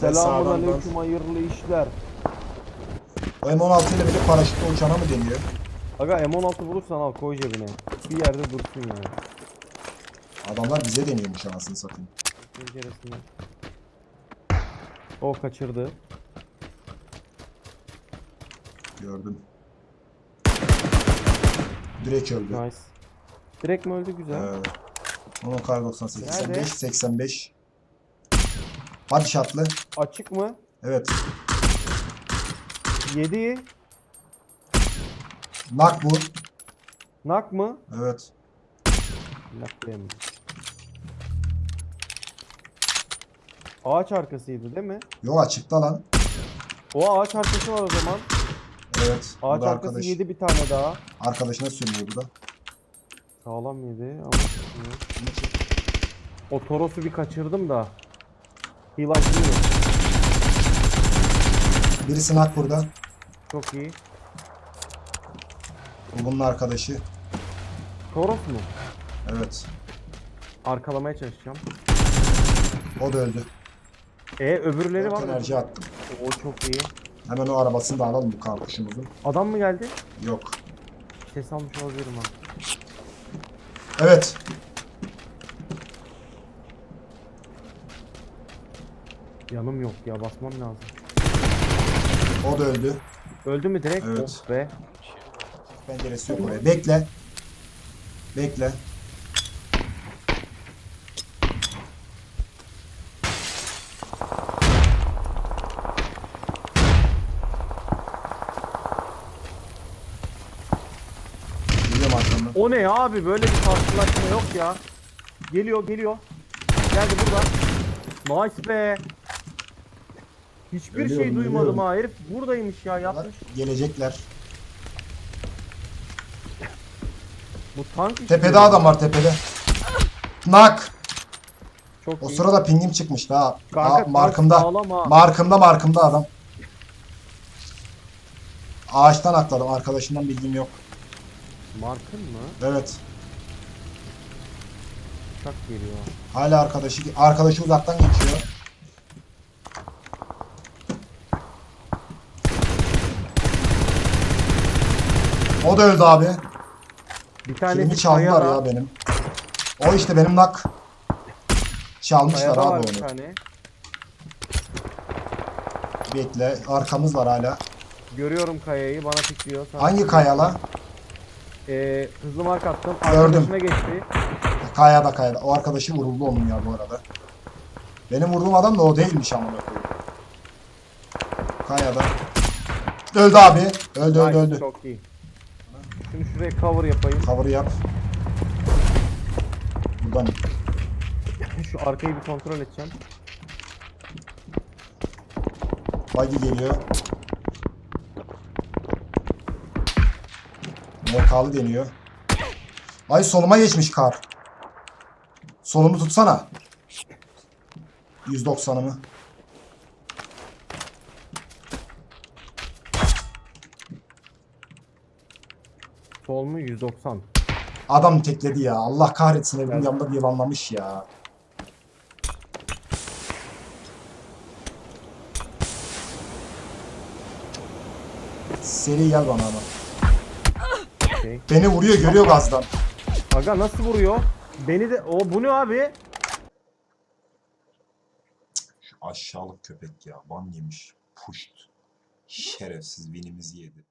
Selamun aleyküm hayırlı işler. O M16 ile bir de paraşütle uçana mı deniyor? Aga M16 bulursan al koy cebine. Bir yerde dursun yani. Adamlar bize deniyormuş anasını satayım. Penceresinde. O kaçırdı. Gördüm. Direkt öldü. Nice. Direkt mi öldü güzel. Ee, onun kar 98. Nerede? 85, 85. Hadi şatlı. Açık mı? Evet. 7. Nak bu. Nak mı? Evet. Nak mi? Ağaç arkasıydı değil mi? Yo açıkta lan. O ağaç arkası var o zaman. Evet. Ağaç arkası arkadaş. yedi bir tane daha. Arkadaşına sürüyor bu da. Sağlam yedi ama. O Toros'u bir kaçırdım da. Heal açmıyor. Birisi nak burada. Çok iyi. Bu bunun arkadaşı. Toros mu? Evet. Arkalamaya çalışacağım. O da öldü. E öbürleri var mı? enerji attım. O çok iyi. Hemen o arabasını da alalım bu karpuşumuzun. Adam mı geldi? Yok. Ses almış olabilirim ha. Evet. Yanım yok ya basmam lazım. O da öldü. Öldü mü direkt? Evet. Oh be. Penceresi yok oraya. Bekle. Bekle. Geliyorum arkamdan. O ne abi böyle bir karşılaşma yok ya. Geliyor geliyor. Geldi burada. Nice be. Hiçbir Ölüyorum, şey duymadım ölüyorum. ha herif buradaymış ya yapmış. Gelecekler. Bu tank işi Tepede ya. adam var tepede. Nak. Çok O iyi. sırada pingim çıkmış daha. Kanka, Aa, tank markımda. sağlam ha. Markımda markımda adam. Ağaçtan atladım. Arkadaşından bilgim yok. Markın mı? Evet. Uçak geliyor. Hala arkadaşı arkadaşı uzaktan geçiyor. O da öldü abi. Bir Kilimi tanesi çaldılar ya benim. O işte benim nak. Çalmışlar Kayada var abi bir onu. tane. Bekle. Arkamız var hala. Görüyorum kayayı bana pikliyor. Sana Hangi kayala? Ee, hızlı mark attım. Gördüm. Arkadaşına geçti. Kayada kayada. O arkadaşı vuruldu onun ya bu arada. Benim vurduğum adam da o değilmiş amına koyayım. Kayada. Öldü abi. Öldü öldü öldü. Çok iyi. Şimdi şuraya cover yapayım. Cover'ı yap. Buradan Şu arkayı bir kontrol edeceğim. buggy geliyor. MK'lı deniyor. Ay soluma geçmiş kar. Solumu tutsana. 190'ımı. Sol mu? 190. Adam tekledi ya. Allah kahretsin evin yanında bir yılanlamış ya. Seri gel bana ama. Okey. Beni vuruyor görüyor gazdan. Aga nasıl vuruyor? Beni de... O bu ne abi? Aşağılık köpek ya. Ban yemiş. Puşt. Şerefsiz vinimizi yedi.